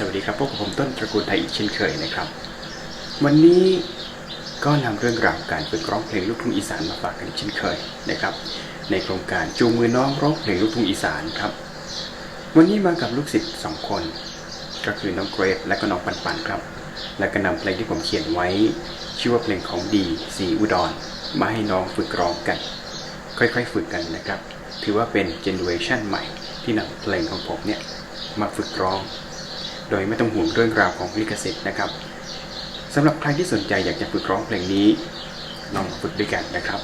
ครับพวกบผมต้นตระกูลไทยอีกเช่นเคยนะครับ วันนี้ก็นำเรื่องราวการฝึกร้องเพลงลูกทุ่งอีสานมาฝากกันเช่นเคยนะครับ ในโครงการจูงมือน้องร้องเพลงลูกทุ่งอีสานครับ วันนี้มากับลูกศิษย์สองคน ก็คือน้องเกรดและก็น้องปันปันครับ และก็นำเพลงที่ผมเขียนไว้ ชื่อว่าเพลงของดีสีอุดรมาให้น้องฝึกร้องกัน ค่อยๆ ฝึกกันนะครับ ถือว่าเป็นเจเนอเรชันใหม่ที่นำเพลงของผมเนี่ยมาฝึกร้อง โดยไม่ต้องห่วงเรื่องราวของลิขสิทธิ์นะครับสำหรับใครที่สนใจอยากจะฝึกร้องเพลงนี้ลองมาฝึกด้วยกันนะครับ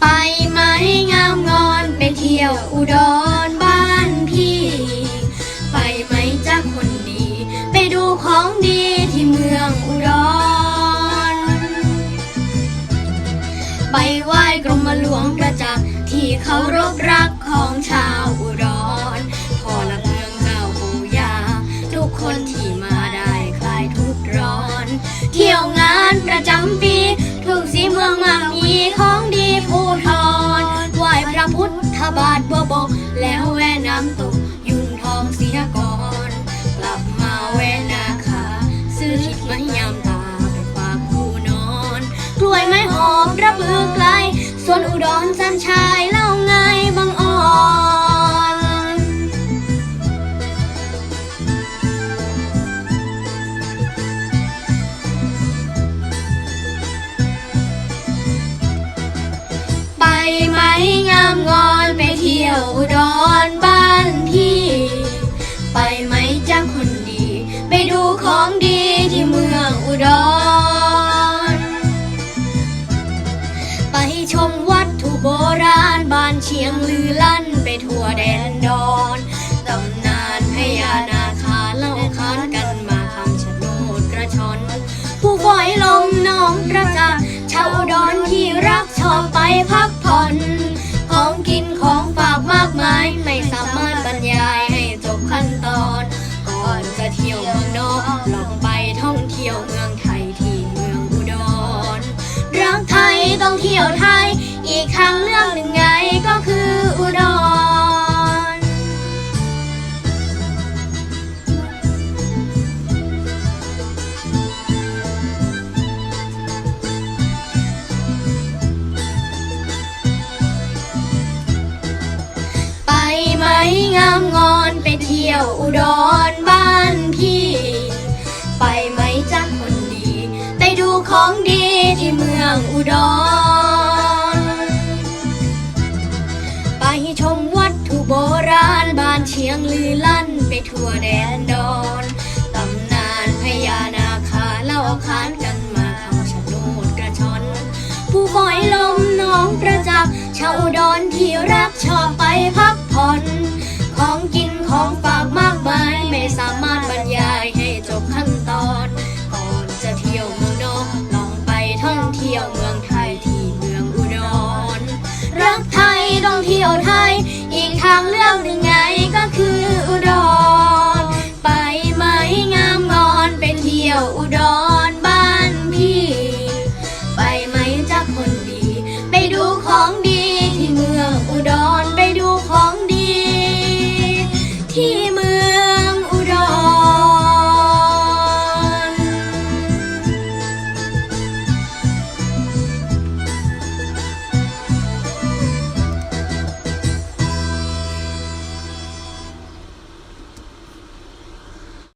ไปไหมงามงอนไปเที่ยวอุดร เคารพรักของชาวอุดรพอละเมืองเก่าปู่ย่าทุกคนที่มาได้คลายทุกข์ร้อน เที่ยวงานประจำปีทุกสีเมืองมากมีของดีภูทรไหวพระพุทธบาทบัวบก แล้วแวะน้ำตกยุ่งทองเสียก่อน กลับมาแวนาคาซื้อชิดม้ยามตาไปฝากผู้นอน กล้วยไม้หอมระเบือไกลส่วนอุดรสันชาย แดนดอนตำนานพญานาคาเล่าขานกันมาคำชะโนดกระชอน ผู้ฝอยลมน้องประจักษ์ชาวอุดรที่รักชอบไปพักผ่อน ของกินของฝากมากมายไม่สามารถบรรยายให้จบขั้นตอน ก่อนจะเที่ยวเมืองนอกลองไปท่องเที่ยวเมืองไทยที่เมืองอุดรรักไทยต้องเที่ยวไทยอีกทางเลือกหนึ่งไง ที่ยวอุดรบ้านพี่ ไปไหมจ้าคนดี ไปดูของดีที่เมืองอุดร ไปชมวัตถุโบราณบ้านเชียงลือลั่นไปทั่วแดนดอนตำนานพญานาคาเล่าขานกันมาคำชะโนดกระชอน ผู้ฝอยลมน้องประจักษ์ชาวอุดรที่รักชอบไปพัก